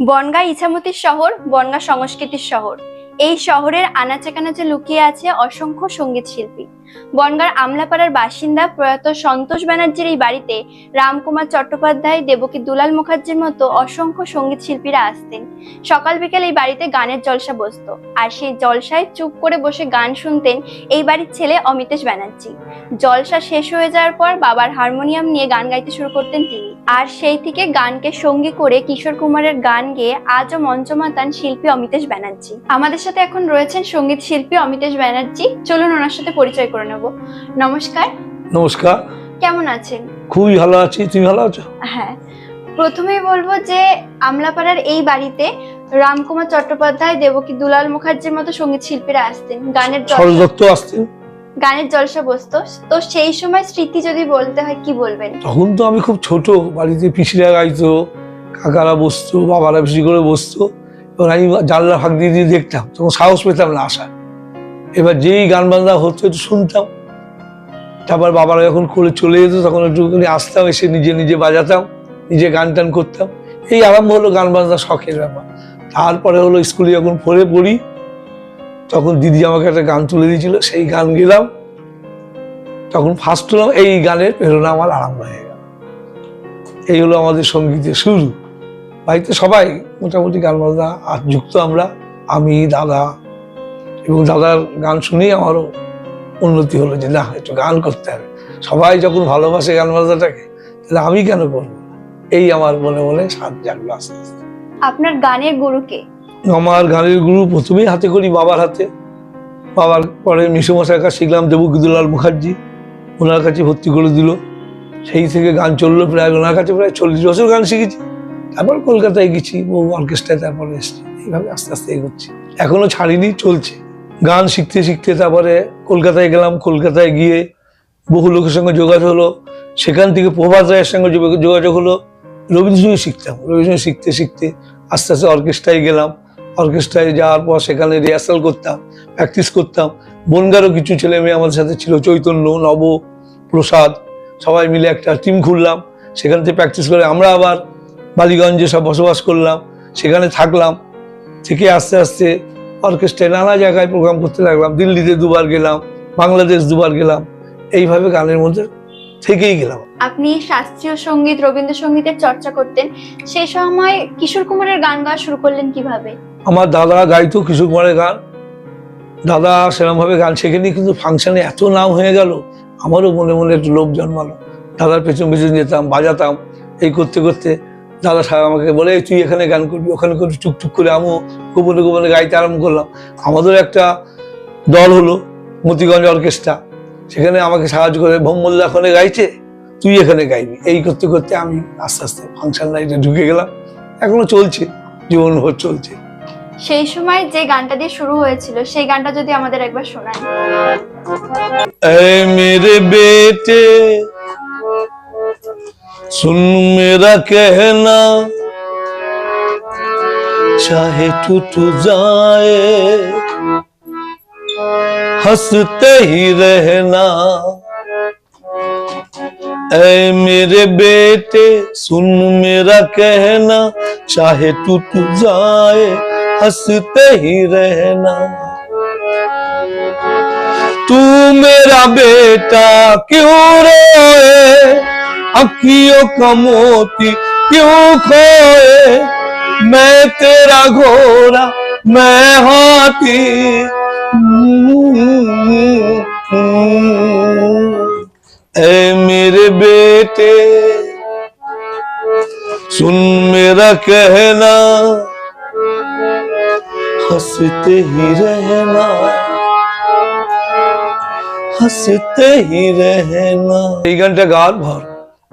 বনগাঁ ইছামতির শহর, বনগাঁ সংস্কৃতির শহর। এই শহরের আনাচে কানাচে লুকিয়ে আছে অসংখ্য সংগীত শিল্পী। বনগাঁর আমলাপাড়ার বাসিন্দা প্রয়াত সন্তোষ ব্যানার্জির এই বাড়িতে রামকুমার চট্টোপাধ্যায়, দেবকী দুলাল মুখার্জির মতো অসংখ্য সংগীত শিল্পীরা আসতেন। সকাল বিকেল এই বাড়িতে গানের জলসা বসত। আর সেই জলসায় চুপ করে বসে গান শুনতেন এই বাড়ির ছেলে অমিতেশ ব্যানার্জি। জলসা শেষ হয়ে যাওয়ার পর বাবার হারমোনিয়াম নিয়ে গান গাইতে শুরু করতেন তিনি। আর সেই থেকে গানকে সঙ্গী করে কিশোর কুমারের গান গেয়ে আজও মঞ্চমাতান শিল্পী অমিতেশ ব্যানার্জি। আমাদের সাথে এখন রয়েছেন সংগীত শিল্পী অমিতেশ ব্যানার্জি। চলুন ওনার সাথে পরিচয় করে নেব। নমস্কার। নমস্কার। কেমন আছেন? খুবই ভালো আছি। তুমি ভালো আছো? হ্যাঁ। প্রথমেই বলব যে আমলাপাড়ার এই বাড়িতে রামকুমার চট্টোপাধ্যায় দেবকী দুলাল মুখার্জির মতো সংগীত শিল্পীরা আসতেন। গানের জলসা- আসতেন। গানের জলসা বসতো। তো সেই সময় স্মৃতি যদি বলতে হয় কি বলবেন? তখন তো আমি খুব ছোট। বাড়িতে পিসিরা গাইতো কাকারা বসতো বাবারা বেশি করে বসতো। এবার আমি জানলা ফাঁক দিয়ে দিয়ে দেখতাম। তখন সাহস পেতাম না আসার। এবার যেই গান বাজনা হতো একটু শুনতাম। তারপর বাবারা যখন করে চলে যেত, তখন একটুখানি আসতাম, এসে নিজে নিজে বাজাতাম, নিজে গান টান করতাম। এই আরম্ভ হলো গান বাজনা শখের ব্যাপার। তারপরে হলো স্কুলে যখন পড়ে পড়ি, তখন দিদি আমাকে একটা গান তুলে দিয়েছিল, সেই গান গেলাম। তখন ফার্স্ট হলাম, এই গানের প্রেরণা আমার আরম্ভ হয়ে গেল। এই হলো আমাদের সঙ্গীতের শুরু। বাড়িতে সবাই মোটামুটি গান বাজনা যুক্ত আমরা। আমি, দাদা এবং দাদার গান শুনেই আমারও উন্নতি হলো যে না একটু গান করতে হবে। সবাই যখন ভালোবাসে গান বাজনাটাকে তাহলে আমি কেন করব এই আমার মনে মনে সাত জাগলো আস্তে আস্তে। আপনার গানের গুরুকে আমার গানের গুরু প্রথমেই হাতে করি বাবার হাতে। বাবার পরে মিশুমশাইয়ের কাছে শিখলাম দেবকিদুলাল মুখার্জি। ওনার কাছে ভর্তি করে দিল। সেই থেকে গান চলল প্রায় ওনার কাছে প্রায় চল্লিশ বছর গান শিখেছি। তারপর কলকাতায় গেছি বহু অর্কেস্ট্রায় তারপরে এসেছি। এইভাবে আস্তে আস্তে এগোচ্ছি। এখনও ছাড়িনি চলছে। গান শিখতে শিখতে তারপরে কলকাতায় গেলাম, কলকাতায় গিয়ে বহু লোকের সঙ্গে যোগাযোগ হলো। সেখান থেকে প্রভাত রায়ের সঙ্গে যোগ- যোগাযোগ হলো। রবীন্দ্রসঙ্গীত শিখতাম। রবীন্দ্রসঙ্গীত শিখতে শিখতে আস্তে আস্তে অর্কেস্ট্রায় গেলাম। অর্কেস্ট্রায় যাওয়ার পর সেখানে রিহার্সাল করতাম, প্র্যাকটিস করতাম। বনগারও কিছু ছেলে মেয়ে আমাদের সাথে ছিল, চৈতন্য, নব, প্রসাদ, সবাই মিলে একটা টিম খুললাম। সেখান থেকে প্র্যাকটিস করে আমরা আবার বালিগঞ্জে সব বসবাস করলাম। সেখানে থাকলাম। থেকে আস্তে আস্তে অর্কেস্ট্রায় নানা জায়গায় প্রোগ্রাম করতে লাগলাম। দিল্লিতে দুবার গেলাম বাংলাদেশ দুবার গেলাম। এইভাবে গানের মধ্যে থেকেই গেলাম। আপনি শাস্ত্রীয় সংগীত রবীন্দ্রসঙ্গীতের চর্চা করতেন। সেই সময় কিশোর কুমারের গান গাওয়া শুরু করলেন কীভাবে? আমার দাদা গাইতো কিশোর কুমারের গান। দাদা সেরকমভাবে গান শেখেনি কিন্তু ফাংশনে এত নাম হয়ে গেল আমারও মনে মনে একটু লোভ জন্মালো। দাদার পেছন পেছন যেতাম বাজাতাম। এই করতে করতে দাদা সাহেব আমাকে বলে তুই এখানে গান করবি ওখানে করবি টুকটুক করে আমিও গোপনে গোপনে গাইতে আরম্ভ করলাম। আমাদের একটা দল হলো মতিগঞ্জ অর্কেস্ট্রা। সেখানে আমাকে সাহায্য করে ভোমল্লা ওখানে গাইছে? তুই এখানে গাইবি। এই করতে করতে আমি আস্তে আস্তে ফাংশন লাইটে ঢুকে গেলাম। এখনও চলছে জীবনভর চলছে। সেই সময় যে গানটা দিয়ে শুরু হয়েছিল সেই গানটা যদি আমাদের একবার শোনায় মেরে বেটে सुन मेरा कहना, चाहे टूट जाए। हँसते ही रहना। ऐ मेरे बेटे, सुन मेरा कहना, चाहे टूट जाए, हँसते ही रहना। तू मेरा बेटा क्यों रोए? अखियों का मोती क्यों खोए मैं तेरा घोड़ा मैं हाथी ऐ मेरे बेटे सुन मेरा कहना हंसते ही रहना হাসতে হি রেহেনা এই গানটা গাওয়ার ভর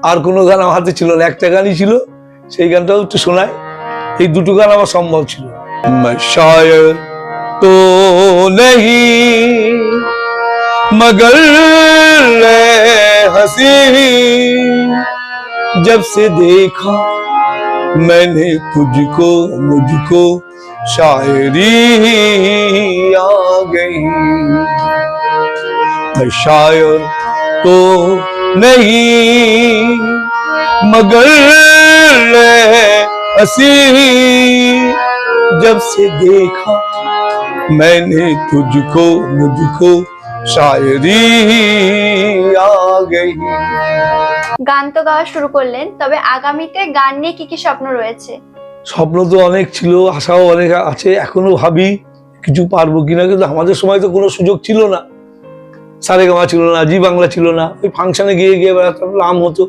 আর কোনো গান আমার হাতে ছিল না একটা গানই ছিল সেই গানটাও একটু শোনায় এই দুটো গান আমার সম্ভব ছিল मैं शायर तो नहीं मगर रे हंसी जब से देखा मैंने तुझको मुझको शायरी आ गई मैं शायर तो नहीं मगर हसी जब से देखा मैंने तुझको मुझको शायरी आ गई গান তো গাওয়া শুরু করলেন তবে আগামীতে গান নিয়ে কি কি স্বপ্ন রয়েছে স্বপ্ন তো অনেক ছিল আশাও অনেক আছে এখনো ভাবি কিছু পারবো কিনা কিন্তু আমাদের সময় তো কোনো সুযোগ ছিল না সারেগামা ছিল না, জি বাংলা ছিল না, ওই ফাংশনে গিয়ে গিয়ে বেড়াতাম নাম হতো।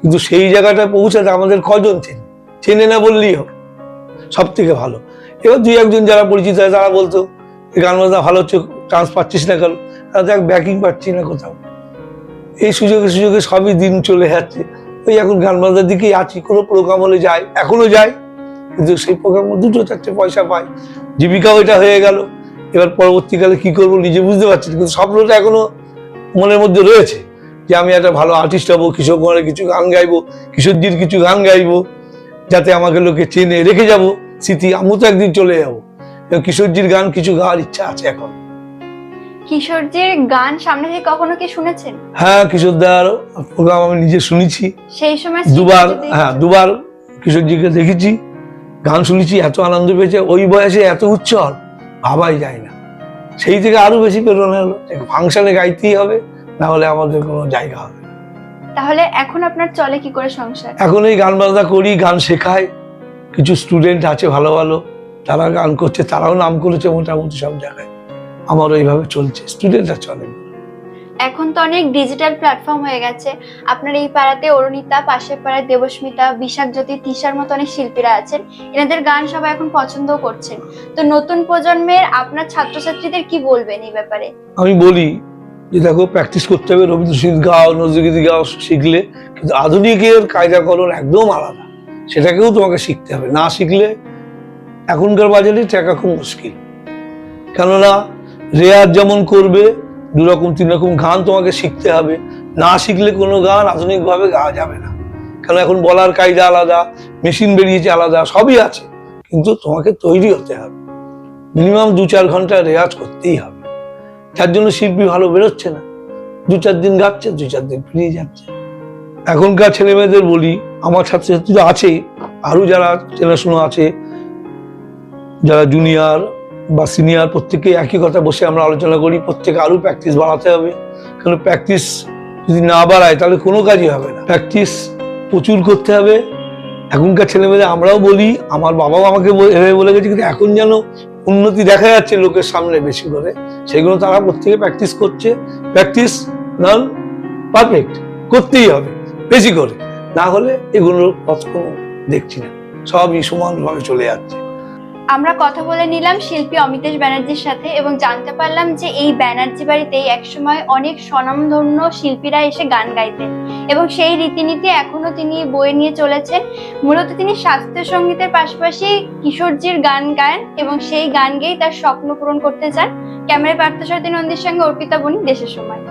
কিন্তু সেই জায়গাটায় পৌঁছাতে আমাদের কজন চেনে? চেনে না বললেই হবে সব থেকে ভালো। এবার দুই একজন যারা পরিচিত হয় তারা বলতো, এই গান বাজনা ভালো হচ্ছে চান্স পাচ্ছিস না কেন? তারা দেখ ব্যাকিং পাচ্ছি না কোথাও। এই সুযোগে সুযোগে সবই দিন চলে যাচ্ছে। ওই এখন গান বাজনার দিকেই আছি, কোনো প্রোগ্রাম হলে যাই এখনও যাই কিন্তু সেই প্রোগ্রাম দুটো চারটে পয়সা পাই। জীবিকাও এটা হয়ে গেল। এবার পরবর্তীকালে কি করব নিজে বুঝতে পারছি। কিন্তু স্বপ্নটা এখনও মনের মধ্যে রয়েছে যে আমি একটা ভালো আর্টিস্ট হব কিশোর কুমারের কিছু গান গাইবো কিশোরজির কিছু গান গাইবো যাতে আমাকে লোকে চেনে রেখে যাব স্মৃতি আমিও তো একদিন চলে যাব। এবং কিশোরজির গান কিছু গাওয়ার ইচ্ছা আছে এখন। কিশোরজির গান সামনে থেকে কখনো কি শুনেছেন? হ্যাঁ কিশোরদার প্রোগ্রাম আমি নিজে শুনেছি। সেই সময় দুবার হ্যাঁ দুবার কিশোরজিকে দেখেছি গান শুনেছি এত আনন্দ পেয়েছে ওই বয়সে এত উচ্চল ভাবাই যায় না। সেই থেকে আরও বেশি প্রেরণা হলো ফাংশনে গাইতেই হবে না হলে আমাদের কোনো জায়গা হবে তাহলে এখন আপনার চলে কি করে সংসার? এখন এই গান বাজনা করি গান শেখাই কিছু স্টুডেন্ট আছে ভালো ভালো তারা গান করছে তারাও নাম করেছে মোটামুটি সব জায়গায়। আমার এইভাবে চলছে স্টুডেন্টরা চলে এখন তো অনেক ডিজিটাল প্ল্যাটফর্ম হয়ে গেছে। আপনার এই পাড়াতে অরুণিতা, পাশের পাড়ায় দেবস্মিতা জ্যোতি তিশার মতো অনেক শিল্পীরা আছেন। এনাদের গান সবাই এখন পছন্দও করছেন। তো নতুন প্রজন্মের আপনার ছাত্রছাত্রীদের কি বলবেন এই ব্যাপারে? আমি বলি যে দেখো প্র্যাকটিস করতে হবে। রবীন্দ্রসঙ্গীত গাও, নজরুলগীতি গাও শিখলে কিন্তু আধুনিকের কায়দাকরণ একদম আলাদা। সেটাকেও তোমাকে শিখতে হবে। না শিখলে এখনকার বাজারে টাকা খুব মুশকিল। কেননা রেয়াজ যেমন করবে দু রকম তিন রকম গান তোমাকে শিখতে হবে। না শিখলে কোনো গান আধুনিকভাবে গাওয়া যাবে না। কেন এখন বলার কায়দা আলাদা মেশিন বেরিয়েছে আলাদা, সবই আছে। কিন্তু তোমাকে তৈরি হতে হবে। মিনিমাম দু চার ঘণ্টা রেয়াজ করতেই হবে। যার জন্য শিল্পী ভালো বেরোচ্ছে না। দু চার দিন গাচ্ছে, দু চার দিন ফিরিয়ে যাচ্ছে। এখনকার ছেলে মেয়েদের বলি, আমার ছাত্রছাত্রীরা আছে, আরও যারা চেনাশোনা আছে, যারা জুনিয়র বা সিনিয়র প্রত্যেকে একই কথা বসে আমরা আলোচনা করি, প্রত্যেকে আরও প্র্যাকটিস বাড়াতে হবে। কারণ প্র্যাকটিস যদি না বাড়ায়, তাহলে কোনো কাজই হবে না। প্র্যাকটিস প্রচুর করতে হবে। এখনকার ছেলেমেয়েদের আমরাও বলি, আমার বাবাও আমাকে এভাবে বলে গেছে, কিন্তু এখন যেন উন্নতি দেখা যাচ্ছে লোকের সামনে বেশি করে, সেগুলো তারা প্রত্যেকে প্র্যাকটিস করছে। প্র্যাকটিস নান পারফেক্ট করতেই হবে, বেশি করে। না হলে এগুলোর পথ দেখছি না। সবই সমানভাবে চলে যাচ্ছে। আমরা কথা বলে নিলাম শিল্পী অমিতেশ ব্যানার্জির সাথে এবং জানতে পারলাম যে এই ব্যানার্জি বাড়িতেই একসময় অনেক স্বনামধন্য শিল্পীরা এসে গান গাইতেন এবং সেই রীতিনীতি এখনও তিনি বয়ে নিয়ে চলেছেন। মূলত তিনি শাস্ত্রীয় সঙ্গীতের পাশাপাশি কিশোরজির গান গান এবং সেই গান গেয়েই তার স্বপ্ন পূরণ করতে চান। ক্যামেরা পার্থসারথী নন্দীর সঙ্গে অর্পিতা বনি দেশের সময়।